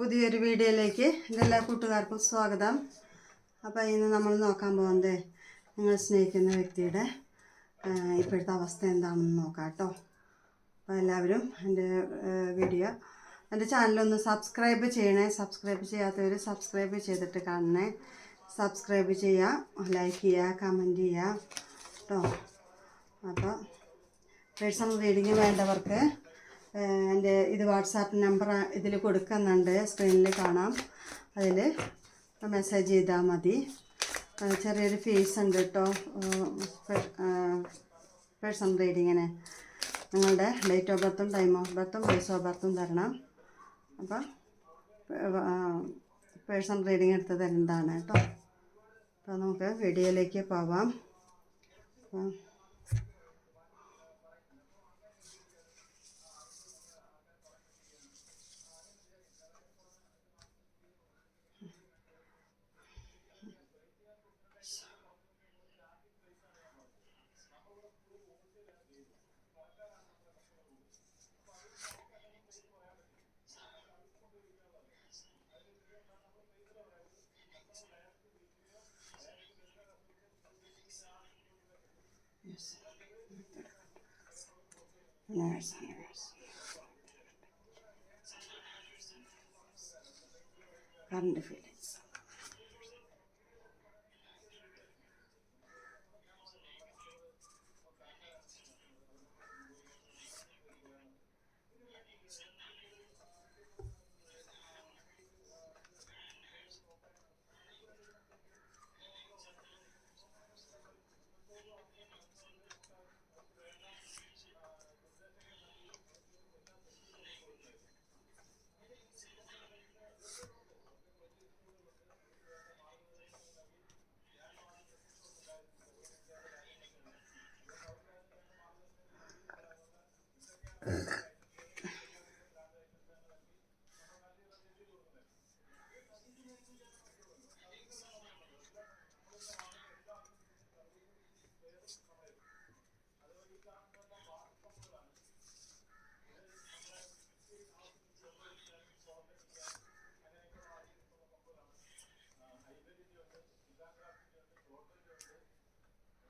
പുതിയൊരു വീഡിയോയിലേക്ക് എല്ലാ കൂട്ടുകാർക്കും സ്വാഗതം. അപ്പോൾ ഇന്ന് നമ്മൾ നോക്കാൻ പോകുന്നത് നിങ്ങൾ സ്നേഹിക്കുന്ന വ്യക്തിയുടെ ഇപ്പോഴത്തെ അവസ്ഥ എന്താണെന്ന് നോക്കാം കേട്ടോ. അപ്പോൾ എല്ലാവരും എന്റെ വീഡിയോ എന്റെ ചാനലൊന്ന് സബ്സ്ക്രൈബ് ചെയ്യണേ. സബ്സ്ക്രൈബ് ചെയ്യാത്തവർ സബ്സ്ക്രൈബ് ചെയ്തിട്ട് കാണണേ. സബ്സ്ക്രൈബ് ചെയ്യുക ലൈക്ക് ചെയ്യുക കമന്റ് ചെയ്യുക കേട്ടോ. അപ്പോൾ പേഴ്സണൽ റീഡിങ് വേണ്ടവർക്ക് എന്റെ ഇത് വാട്സാപ്പ് നമ്പർ ഇതിൽ കൊടുക്കുന്നുണ്ട്. സ്ക്രീനിൽ കാണാം. അതിൽ മെസ്സേജ് ചെയ്താൽ മതി. ചെറിയൊരു ഫീസ് ഉണ്ട് കേട്ടോ പേഴ്സൺ റീഡിങ്ങിന് നിങ്ങളുടെ ഡേറ്റ് ഓഫ് ബർത്തും ടൈം ഓഫ് ബർത്തും പ്ലേസ് ഓഫ് ബർത്തും തരണം. അപ്പം പേഴ്സൺ റീഡിങ് എടുത്ത് തരുന്നതാണ് കേട്ടോ അപ്പോൾ നമുക്ക് വീഡിയോയിലേക്ക് പോവാം. Yes. Nurse, nurse. Current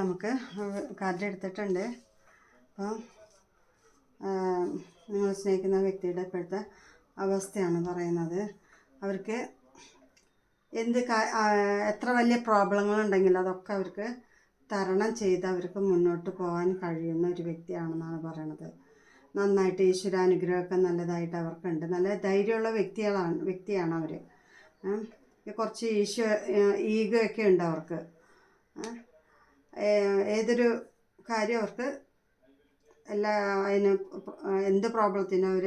നമുക്ക് കാർഡ് എടുത്തിട്ടുണ്ട്. അപ്പം നിങ്ങൾ സ്നേഹിക്കുന്ന വ്യക്തിയുടെ ഇപ്പോഴത്തെ അവസ്ഥയാണ് പറയുന്നത്. അവർക്ക് എന്ത് എത്ര വലിയ പ്രോബ്ലങ്ങളുണ്ടെങ്കിലും അതൊക്കെ അവർക്ക് തരണം ചെയ്ത് അവർക്ക് മുന്നോട്ട് പോകാൻ കഴിയുന്ന ഒരു വ്യക്തിയാണെന്നാണ് പറയണത്. നന്നായിട്ട് ഈശ്വരാനുഗ്രഹമൊക്കെ നല്ലതായിട്ട് അവർക്കുണ്ട്. നല്ല ധൈര്യമുള്ള വ്യക്തികളാണ് വ്യക്തിയാണ് അവർ കുറച്ച് ഈശ്വ ഈഗോ ഒക്കെ ഉണ്ട് അവർക്ക്. ഏതൊരു കാര്യം അവർക്ക് എല്ലാ അതിന് എന്ത് പ്രോബ്ലത്തിനും അവർ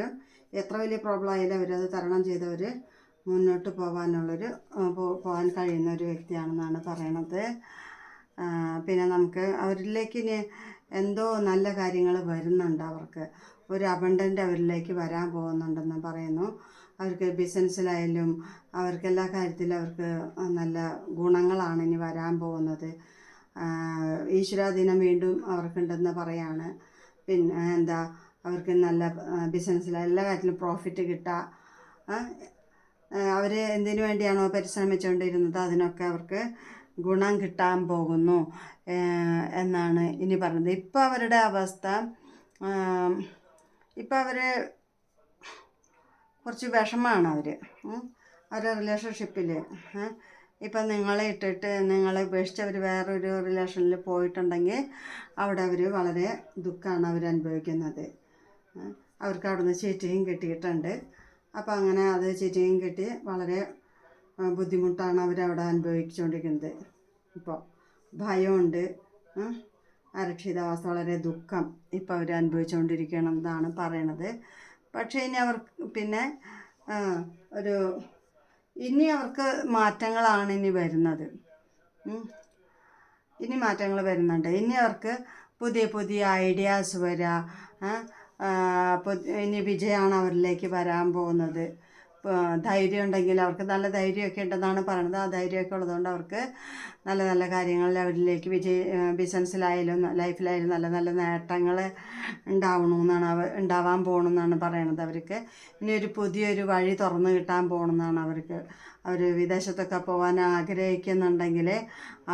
എത്ര വലിയ പ്രോബ്ലം ആയാലും അവരത് തരണം ചെയ്തവർ മുന്നോട്ട് പോകാനുള്ളൊരു പോകാൻ കഴിയുന്ന ഒരു വ്യക്തിയാണെന്നാണ് പറയണത്. പിന്നെ നമുക്ക് അവരിലേക്ക് ഇനി എന്തോ നല്ല കാര്യങ്ങൾ വരുന്നുണ്ട് അവർക്ക്. ഒരു അബണ്ടന്റ് അവരിലേക്ക് വരാൻ പോകുന്നുണ്ടെന്ന് പറയുന്നു. അവർക്ക് ബിസിനസ്സിലായാലും അവർക്ക് എല്ലാ കാര്യത്തിലും അവർക്ക് നല്ല ഗുണങ്ങളാണ് ഇനി വരാൻ പോകുന്നത്. ഈശ്വരാധീനം വീണ്ടും അവർക്കുണ്ടെന്ന് പറയാണ്. പിന്നെ എന്താ അവർക്ക് നല്ല ബിസിനസ്സിൽ എല്ലാ കാര്യത്തിലും പ്രോഫിറ്റ് കിട്ടുക അവർ എന്തിനു വേണ്ടിയാണോ പരിശ്രമിച്ചുകൊണ്ടിരുന്നത് അതിനൊക്കെ അവർക്ക് ഗുണം കിട്ടാൻ പോകുന്നു എന്നാണ് ഇനി പറയുന്നത്. ഇപ്പോൾ അവരുടെ അവസ്ഥ ഇപ്പോൾ അവർ കുറച്ച് വിഷമമാണ് അവർ അവരുടെ റിലേഷൻഷിപ്പിൽ ഇപ്പം നിങ്ങളെ ഇട്ടിട്ട് നിങ്ങളെ ഉപേക്ഷിച്ച് അവർ വേറൊരു റിലേഷനിൽ പോയിട്ടുണ്ടെങ്കിൽ അവിടെ അവർ വളരെ ദുഃഖമാണ് ഏ, അവർക്ക് അവിടുന്ന് ചീറ്റയും കിട്ടിയിട്ടുണ്ട്. അപ്പോൾ അങ്ങനെ അത് ചീറ്റയും കിട്ടി വളരെ ബുദ്ധിമുട്ടാണ് അവരവിടെ അനുഭവിച്ചുകൊണ്ടിരിക്കുന്നത്. ഇപ്പോൾ ഭയമുണ്ട്. അരക്ഷിതാവസ്ഥ വളരെ ദുഃഖം ഇപ്പോൾ അവർ അനുഭവിച്ചുകൊണ്ടിരിക്കണം എന്നാണ് പറയണത്. പക്ഷേ ഇനി അവർ പിന്നെ ഒരു ഇനി അവർക്ക് മാറ്റങ്ങളാണ് ഇനി വരുന്നത്. ഇനി മാറ്റങ്ങൾ വരുന്നുണ്ട്. ഇനി അവർക്ക് പുതിയ പുതിയ ഐഡിയാസ് വരാം. ഇനി വിജയമാണ് അവരിലേക്ക് വരാൻ പോകുന്നത്. ധൈര്യം ഉണ്ടെങ്കിൽ അവർക്ക് നല്ല ധൈര്യമൊക്കെ ഉണ്ടെന്നാണ് പറയുന്നത്. ആ ധൈര്യമൊക്കെ ഉള്ളതുകൊണ്ട് അവർക്ക് നല്ല നല്ല കാര്യങ്ങളിൽ അവരിലേക്ക് വിജയ ബിസിനസ്സിലായാലും ലൈഫിലായാലും നല്ല നല്ല നേട്ടങ്ങൾ ഉണ്ടാവണമെന്നാണ് അവർ ഉണ്ടാവാൻ പോകണമെന്നാണ് പറയണത് അവർക്ക്. ഇനി ഒരു പുതിയൊരു വഴി തുറന്നു കിട്ടാൻ പോകണമെന്നാണ് അവർക്ക്. അവർ വിദേശത്തൊക്കെ പോകാൻ ആഗ്രഹിക്കുന്നുണ്ടെങ്കിൽ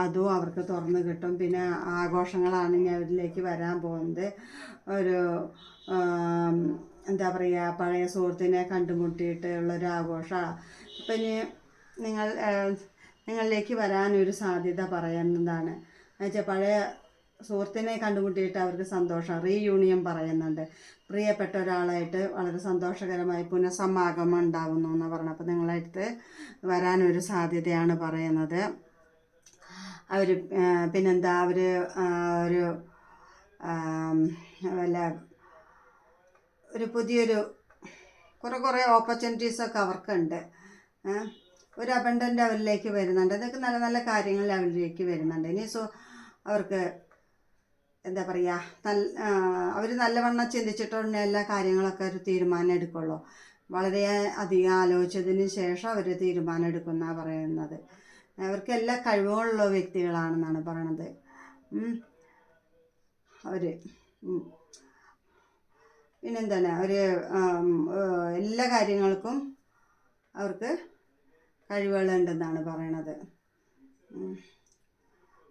അതും അവർക്ക് തുറന്നു കിട്ടും. പിന്നെ ആഘോഷങ്ങളാണ് ഇനി അവരിലേക്ക് വരാൻ പോകുന്നത്. ഒരു എന്താ പറയുക പഴയ സുഹൃത്തിനെ കണ്ടുമുട്ടിയിട്ട് ഉള്ളൊരു ആഘോഷമാണ് അപ്പം ഇനി നിങ്ങൾ നിങ്ങളിലേക്ക് വരാനൊരു സാധ്യത പറയുന്നതാണ്. എന്നുവെച്ചാൽ പഴയ സുഹൃത്തിനെ കണ്ടുമുട്ടിയിട്ട് അവർക്ക് സന്തോഷം റീയൂണിയൻ പറയുന്നുണ്ട്. പ്രിയപ്പെട്ട ഒരാളായിട്ട് വളരെ സന്തോഷകരമായി പുനഃസമാഗമം ഉണ്ടാകുന്നു എന്ന് പറഞ്ഞു അപ്പോൾ നിങ്ങളടുത്ത് വരാനൊരു സാധ്യതയാണ് പറയുന്നത്. അവർ പിന്നെന്താ അവർ ഒരു വല്ല ഒരു പുതിയൊരു കുറേ കുറേ ഓപ്പർച്യൂണിറ്റീസൊക്കെ അവർക്കുണ്ട്? ഒരു അബണ്ടന്റ് അവരിലേക്ക് വരുന്നുണ്ട്. അതൊക്കെ നല്ല നല്ല കാര്യങ്ങൾ അവരിലേക്ക് വരുന്നുണ്ട്. ഇനി സോ അവർക്ക് എന്താ പറയുക നല്ല അവർ നല്ലവണ്ണം ചിന്തിച്ചിട്ടുണ്ട് എല്ലാ കാര്യങ്ങളൊക്കെ ഒരു തീരുമാനം എടുക്കുള്ളൂ. വളരെ അധികം ആലോചിച്ചതിന് ശേഷം അവർ തീരുമാനം എടുക്കുന്ന പറയുന്നത്. അവർക്ക് എല്ലാ കഴിവുകളുള്ള വ്യക്തികളാണെന്നാണ് പറയണത്. അവർ പിന്നെന്താണ് അവർ എല്ലാ കാര്യങ്ങൾക്കും അവർക്ക് കഴിവുകളുണ്ടെന്നാണ് പറയണത്.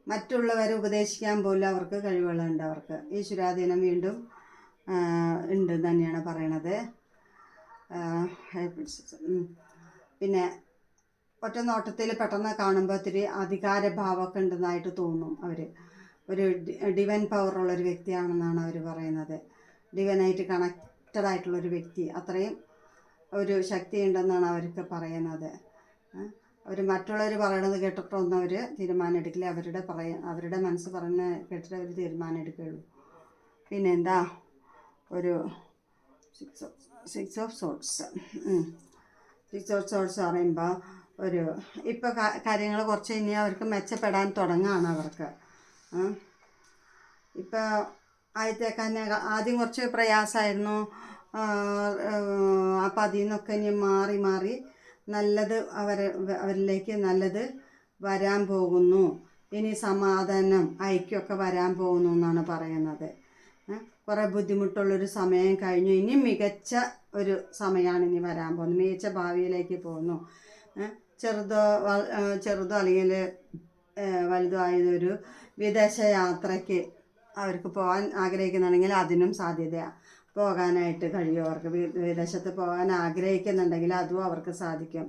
മറ്റുള്ളവരെ ഉപദേശിക്കാൻ പോലും അവർക്ക് കഴിവുകളുണ്ട് അവർക്ക്. ഈശ്വരാധീനം വീണ്ടും ഉണ്ട് തന്നെയാണ് പറയണത്. പിന്നെ ഒറ്റ നോട്ടത്തിൽ പെട്ടെന്ന് കാണുമ്പോൾ ഒത്തിരി അധികാരഭാവമൊക്കെ ഉണ്ടെന്നായിട്ട് തോന്നും അവർ ഒരു ഡിവൻ പവറുള്ള ഒരു വ്യക്തിയാണെന്നാണ് അവർ പറയുന്നത്. ഡിവനായിട്ട് കണക്റ്റഡ് ആയിട്ടുള്ള ഒരു വ്യക്തി. അത്രയും ഒരു ശക്തി ഉണ്ടെന്നാണ് അവർക്ക് പറയുന്നത് അവർ മറ്റുള്ളവർ പറയണത് കേട്ടിട്ടൊന്നും അവർ തീരുമാനം എടുക്കില്ല. അവരുടെ പറയ അവരുടെ മനസ്സ് പറഞ്ഞ കേട്ടിട്ട് അവർ തീരുമാനം എടുക്കുകയുള്ളൂ. പിന്നെ എന്താ ഒരു six of swords six of swords പറയുമ്പോൾ ഒരു ഇപ്പോൾ കാര്യങ്ങൾ കുറച്ച് ഇനി അവർക്ക് മെച്ചപ്പെടാൻ തുടങ്ങുകയാണ് അവർക്ക്. ഇപ്പോൾ ആദ്യത്തേക്കാൻ ആദ്യം കുറച്ച് പ്രയാസമായിരുന്നു അപ്പം അതിൽ നിന്നൊക്കെ ഇനി മാറി മാറി നല്ലത് അവരെ അവരിലേക്ക് നല്ലത് വരാൻ പോകുന്നു ഇനി സമാധാനം ഐക്യമൊക്കെ വരാൻ പോകുന്നു എന്നാണ് പറയുന്നത്? കുറേ ബുദ്ധിമുട്ടുള്ളൊരു സമയം കഴിഞ്ഞു ഇനി മികച്ച ഒരു സമയമാണ് ഇനി വരാൻ പോകുന്നത് മികച്ച ഭാവിയിലേക്ക് പോകുന്നു? ചെറുതോ ചെറുതോ അല്ലെങ്കിൽ വലുതോ ആയതൊരു വിദേശ യാത്രയ്ക്ക് അവർക്ക് പോകാൻ ആഗ്രഹിക്കുന്നുണ്ടെങ്കിൽ അതിനും സാധ്യതയാണ് പോകാനായിട്ട് കഴിയും. അവർക്ക് വിദേശത്ത് പോകാൻ ആഗ്രഹിക്കുന്നുണ്ടെങ്കിൽ അതും അവർക്ക് സാധിക്കും.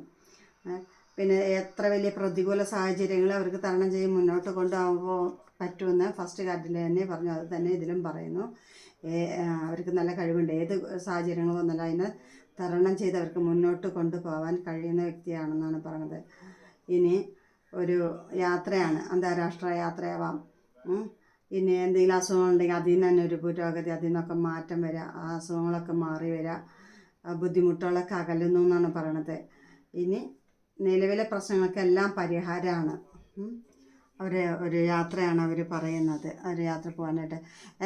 പിന്നെ എത്ര വലിയ പ്രതികൂല സാഹചര്യങ്ങൾ അവർക്ക് തരണം ചെയ്ത് മുന്നോട്ട് കൊണ്ടുപോകാൻ പറ്റുമെന്ന് ഫസ്റ്റ് കാർഡിൽ തന്നെ പറഞ്ഞു. അത് തന്നെ ഇതിലും പറയുന്നു. അവർക്ക് നല്ല കഴിവുണ്ട്. ഏത് സാഹചര്യങ്ങൾ വന്നാലും അതിനെ തരണം ചെയ്ത് അവർക്ക് മുന്നോട്ട് കൊണ്ടുപോകാൻ കഴിയുന്ന വ്യക്തിയാണെന്നാണ് പറഞ്ഞത്. ഇനി ഒരു യാത്രയാണ്. അന്താരാഷ്ട്ര യാത്രയാവാം. ഇനി എന്തെങ്കിലും അസുഖങ്ങളുണ്ടെങ്കിൽ അതിൽ നിന്ന് തന്നെ ഒരു പുരോഗതി അതിൽ നിന്നൊക്കെ മാറ്റം വരിക ആ അസുഖങ്ങളൊക്കെ മാറി വരിക ബുദ്ധിമുട്ടുകളൊക്കെ അകലുന്നു എന്നാണ് പറയണത്. ഇനി നിലവിലെ പ്രശ്നങ്ങൾക്കെല്ലാം പരിഹാരമാണ്. അവർ ഒരു യാത്രയാണ് അവർ പറയുന്നത്. ഒരു യാത്ര പോകാനായിട്ട്.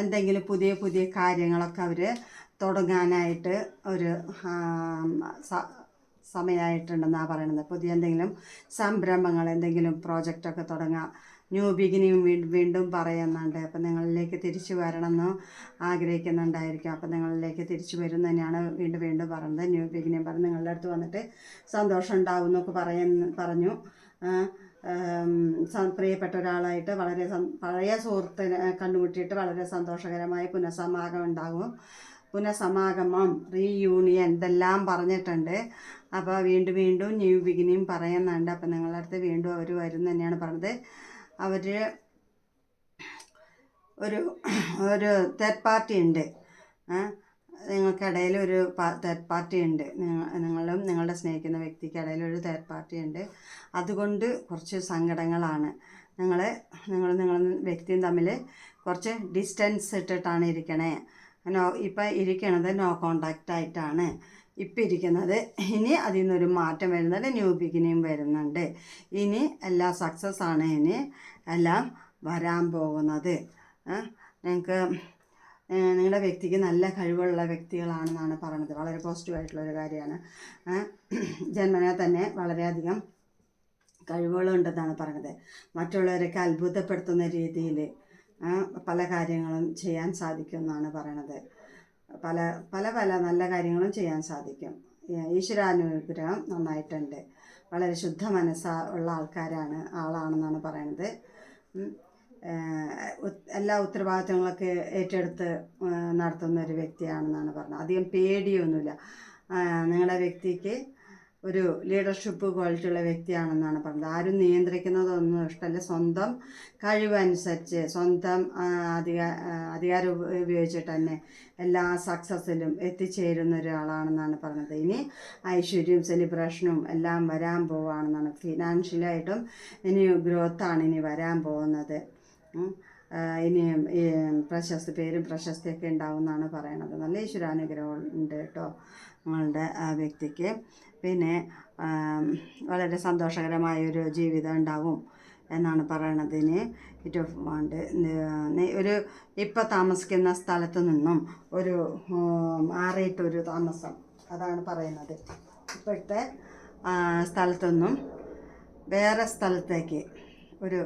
എന്തെങ്കിലും പുതിയ പുതിയ കാര്യങ്ങളൊക്കെ അവർ തുടങ്ങാനായിട്ട് ഒരു സമയമായിട്ടുണ്ടെന്നാണ് പറയണത്. പുതിയ എന്തെങ്കിലും സംരംഭങ്ങൾ എന്തെങ്കിലും പ്രോജക്റ്റൊക്കെ തുടങ്ങാം. ന്യൂ ബിഗിനിങ് വീണ്ടും പറയുന്നുണ്ട് അപ്പം നിങ്ങളിലേക്ക് തിരിച്ചു വരണമെന്ന് ആഗ്രഹിക്കുന്നുണ്ടായിരിക്കും. അപ്പം നിങ്ങളിലേക്ക് തിരിച്ചു വരും തന്നെയാണ് വീണ്ടും വീണ്ടും പറയുന്നത് ന്യൂ ബിഗിനിങ് പറഞ്ഞ് നിങ്ങളുടെ അടുത്ത് വന്നിട്ട് സന്തോഷം ഉണ്ടാവും എന്നൊക്കെ പറയുന്ന പറഞ്ഞു. പ്രിയപ്പെട്ട ഒരാളായിട്ട് വളരെ പഴയ സുഹൃത്തിനെ കണ്ടുമുട്ടിയിട്ട് വളരെ സന്തോഷകരമായ പുനഃസമാഗമം ഉണ്ടാകും. പുനഃസമാഗമം റീയൂണിയൻ ഇതെല്ലാം പറഞ്ഞിട്ടുണ്ട്. അപ്പോൾ വീണ്ടും വീണ്ടും ന്യൂ ബിഗിനിങ് പറയുന്നുണ്ട് അപ്പോൾ നിങ്ങളുടെ അടുത്ത് വീണ്ടും അവർ വരും തന്നെയാണ് പറഞ്ഞത്. അവർ ഒരു ഒരു തേർഡ് പാർട്ടി ഉണ്ട്. നിങ്ങൾക്കിടയിൽ ഒരു തേർഡ് പാർട്ടി ഉണ്ട്. നിങ്ങളും നിങ്ങളുടെ സ്നേഹിക്കുന്ന വ്യക്തിക്കിടയിൽ ഒരു തേർഡ് പാർട്ടി ഉണ്ട്. അതുകൊണ്ട് കുറച്ച് സങ്കടങ്ങളാണ്. നിങ്ങൾ നിങ്ങൾ നിങ്ങളും വ്യക്തിയും തമ്മിൽ കുറച്ച് ഡിസ്റ്റൻസ് ഇട്ടിട്ടാണ് ഇരിക്കണേ. നോ ഇപ്പം ഇരിക്കണത് നോ കോണ്ടാക്റ്റ് ആയിട്ടാണ്. ഇപ്പം ഇരിക്കുന്നത് ഇനി അതിൽ നിന്നൊരു മാറ്റം വരുന്നുണ്ട്. ന്യൂ ബിഗിനിങ് വരുന്നുണ്ട്. ഇനി എല്ലാ സക്സസ് ആണ് ഇനി എല്ലാം വരാൻ പോകുന്നത്. നിങ്ങൾക്ക് നിങ്ങളുടെ വ്യക്തിക്ക് നല്ല കഴിവുള്ള വ്യക്തികളാണെന്നാണ് പറയുന്നത് വളരെ പോസിറ്റീവായിട്ടുള്ളൊരു കാര്യമാണ്. ജന്മനെ തന്നെ വളരെയധികം കഴിവുകളുണ്ടെന്നാണ് പറഞ്ഞത് മറ്റുള്ളവരൊക്കെ അത്ഭുതപ്പെടുത്തുന്ന രീതിയിൽ പല കാര്യങ്ങളും ചെയ്യാൻ സാധിക്കും എന്നാണ് പറയണത്. പല പല പല നല്ല കാര്യങ്ങളും ചെയ്യാൻ സാധിക്കും. ഈശ്വരാനുഗ്രഹം നന്നായിട്ടുണ്ട്. വളരെ ശുദ്ധ മനസ്സ ഉള്ള ആൾക്കാരാണ് ആളാണെന്നാണ് പറയുന്നത് എല്ലാ ഉത്തരവാദിത്തങ്ങളൊക്കെ ഏറ്റെടുത്ത് നടത്തുന്ന ഒരു വ്യക്തിയാണെന്നാണ് പറഞ്ഞത്. അധികം പേടിയൊന്നുമില്ല. നിങ്ങളുടെ വ്യക്തിക്ക് ഒരു ലീഡർഷിപ്പ് ക്വാളിറ്റി ഉള്ള വ്യക്തിയാണെന്നാണ് പറഞ്ഞത്. ആരും നിയന്ത്രിക്കുന്നതൊന്നും ഇഷ്ടമല്ല. സ്വന്തം കഴിവനുസരിച്ച് സ്വന്തം അധികാ അധികാരം ഉപയോഗിച്ചിട്ട് തന്നെ എല്ലാ സക്സസ്സിലും എത്തിച്ചേരുന്ന ഒരാളാണെന്നാണ് പറഞ്ഞത്. ഇനി ഐശ്വര്യവും സെലിബ്രേഷനും എല്ലാം വരാൻ പോവുകയാണെന്നാണ് ഫിനാൻഷ്യലായിട്ടും ഇനി ഗ്രോത്താണ് ഇനി വരാൻ പോകുന്നത്. ഇനി പ്രശസ്തി പേരും പ്രശസ്തിയൊക്കെ ഉണ്ടാവും എന്നാണ് പറയണത്. നല്ല ഈശ്വരാനുഗ്രഹം ഉണ്ട് കേട്ടോ. നിങ്ങളുടെ ആ വ്യക്തിക്ക്. പിന്നെ വളരെ സന്തോഷകരമായ ഒരു ജീവിതം ഉണ്ടാകും എന്നാണ് പറയണതിന് ഇറ്റ് ഓഫ് വാണ്ട് ഒരു ഇപ്പോൾ താമസിക്കുന്ന സ്ഥലത്ത് നിന്നും ഒരു മാറിയിട്ടൊരു താമസം അതാണ് പറയുന്നത്. ഇപ്പോഴത്തെ സ്ഥലത്തു സ്ഥലത്തൊന്നും വേറെ സ്ഥലത്തേക്ക് ഒരു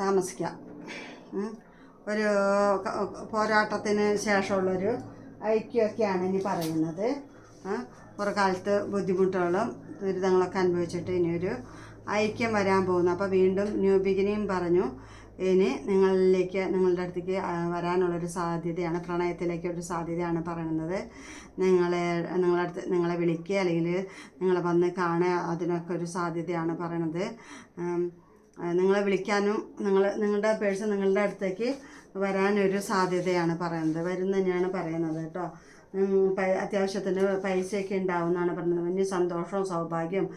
താമസിക്കാം. ഒരു പോരാട്ടത്തിന് ശേഷമുള്ളൊരു ഐക്യമൊക്കെയാണ് ഇനി പറയുന്നത്. കുറേ കാലത്ത് ബുദ്ധിമുട്ടുകളും ദുരിതങ്ങളൊക്കെ അനുഭവിച്ചിട്ട് ഇനിയൊരു ഐക്യം വരാൻ പോകുന്നു. അപ്പോൾ വീണ്ടും ന്യൂ ബിഗിനിങ് പറഞ്ഞു. ഇനി നിങ്ങളിലേക്ക് നിങ്ങളുടെ അടുത്തേക്ക് വരാനുള്ളൊരു സാധ്യതയാണ് പ്രണയത്തിലേക്ക് ഒരു സാധ്യതയാണ് പറയുന്നത്. നിങ്ങളെ നിങ്ങളുടെ അടുത്ത് നിങ്ങളെ വിളിക്കുക അല്ലെങ്കിൽ നിങ്ങളെ വന്ന് കാണുക അതിനൊക്കെ ഒരു സാധ്യതയാണ് പറയണത്. നിങ്ങളെ വിളിക്കാനും നിങ്ങൾ നിങ്ങളുടെ പേഴ്സൺ നിങ്ങളുടെ അടുത്തേക്ക് വരാനൊരു സാധ്യതയാണ് പറയുന്നത്. വരും തന്നെയാണ് പറയുന്നത് കേട്ടോ. അത്യാവശ്യത്തിന് പൈസയൊക്കെ ഉണ്ടാവും എന്നാണ് പറയുന്നത്. വലിയ സന്തോഷവും സൗഭാഗ്യവും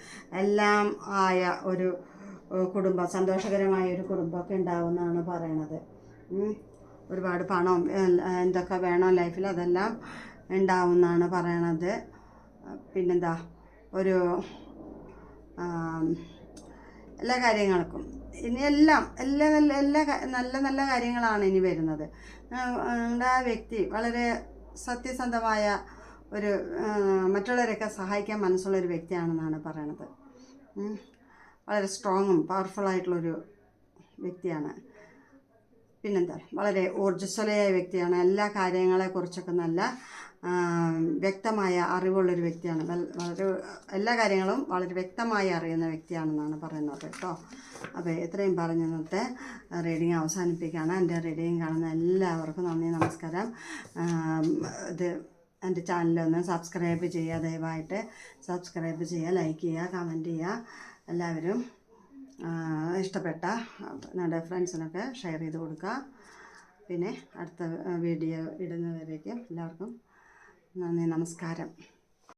എല്ലാം ആയ ഒരു കുടുംബം സന്തോഷകരമായ ഒരു കുടുംബമൊക്കെ ഉണ്ടാവും എന്നാണ് പറയണത് ഒരുപാട് പണം എന്തൊക്കെ വേണോ ലൈഫിൽ അതെല്ലാം ഉണ്ടാവും എന്നാണ് പറയണത്. പിന്നെന്താ ഒരു എല്ലാ കാര്യങ്ങൾക്കും ഇനി എല്ലാം എല്ലാ നല്ല എല്ലാ നല്ല നല്ല കാര്യങ്ങളാണ് ഇനി വരുന്നത്. നിങ്ങളുടെ ആ വ്യക്തി വളരെ സത്യസന്ധമായ ഒരു മറ്റുള്ളവരെയൊക്കെ സഹായിക്കാൻ മനസ്സുള്ള ഒരു വ്യക്തിയാണെന്നാണ് പറയണത്. വളരെ സ്ട്രോങ്ങും പവർഫുള്ളായിട്ടുള്ളൊരു വ്യക്തിയാണ്. പിന്നെന്താ? വളരെ ഊർജസ്വലയായ വ്യക്തിയാണ്. എല്ലാ കാര്യങ്ങളെക്കുറിച്ചൊക്കെ നല്ല വ്യക്തമായ അറിവുള്ളൊരു വ്യക്തിയാണ്. വളരെ എല്ലാ കാര്യങ്ങളും വളരെ വ്യക്തമായി അറിയുന്ന വ്യക്തിയാണെന്നാണ് പറയുന്നത് കേട്ടോ. അപ്പോൾ ഇത്രയും പറഞ്ഞ് ഇന്നത്തെ റീഡിങ് അവസാനിപ്പിക്കുകയാണ്. എന്റെ റീഡിങ് കാണുന്ന എല്ലാവർക്കും നന്ദി നമസ്കാരം. ഇത് എന്റെ ചാനലൊന്ന് സബ്സ്ക്രൈബ് ചെയ്യുക ദയവായിട്ട് സബ്സ്ക്രൈബ് ചെയ്യുക ലൈക്ക് ചെയ്യുക കമന്റ് ചെയ്യുക. എല്ലാവരും ഇഷ്ടപ്പെട്ട നിങ്ങളുടെ ഫ്രണ്ട്സിനൊക്കെ ഷെയർ ചെയ്ത് കൊടുക്കുക. പിന്നെ അടുത്ത വീഡിയോ ഇടുന്നവരേക്കും എല്ലാവർക്കും നന്ദി നമസ്കാരം.